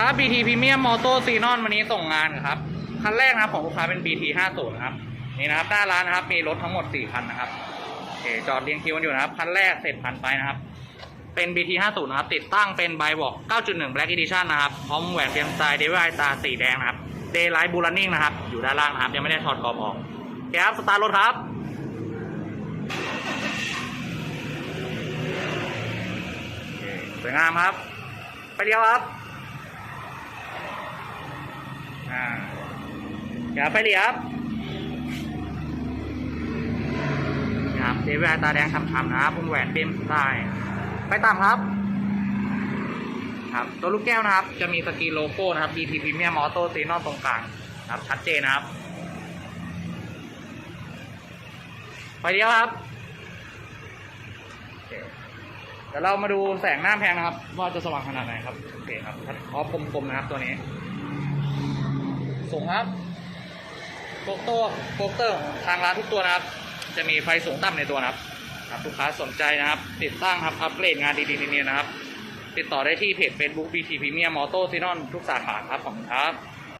ครับ BT Premium Moto Xenon วันนี้ส่งงานครับ คันแรกนะครับของลูกค้าเป็น BT 50นะครับนี่นะครับหน้าร้านนะครับ มีรถทั้งหมด 4 คันนะครับโอเคจอดเรียงคิวกันอยู่นะครับ คันแรกเสร็จพันไปนะครับ เป็น BT 50นะครับ ติดตั้งเป็น b y w a l k 9.1 Black Edition นะครับ พร้อมแหวนเฟียมสไตล์เดวิลตาสีแดงนะครับ Daylight b u l l n i n g นะครับ อยู่ด้านล่างนะครับ ยังไม่ได้ถอดกรอบออกโอเคครับสตาร์ทรถครับโอเคสวยงามครับ ไปเดียวครับ อ่า เดี๋ยวไปเดียครับครับเดวิลตาแดงช้ำๆนะครับวงแหวนเบมสไตล์ไปตามครับ ครับตัวลูกแก้วนะครับ จะมีสกรีนโลโก้นะครับ BT Premium Auto s e n o n ตรงกลางครับ ชัดเจนนะครับไปเดียวครับเคเดี๋ยวเรามาดูแสงหน้าแพงนะครับ ว่าจะสว่างขนาดไหนครับ โอเคครับออฟกลมๆนะครับตัวนี้ สูงครับ โปกโต้โปกเตอร์ทางร้านทุกตัวนะครับ จะมีไฟสูงต่ำในตัวนะครับครับลูกค้าสนใจนะครับ ติดตั้งครับอัปเกรดงานดีๆๆนะครับ ติดต่อได้ที่เพจ Facebook BT Premium Auto s i n o n ทุกสาขาครับขอบคุณครับ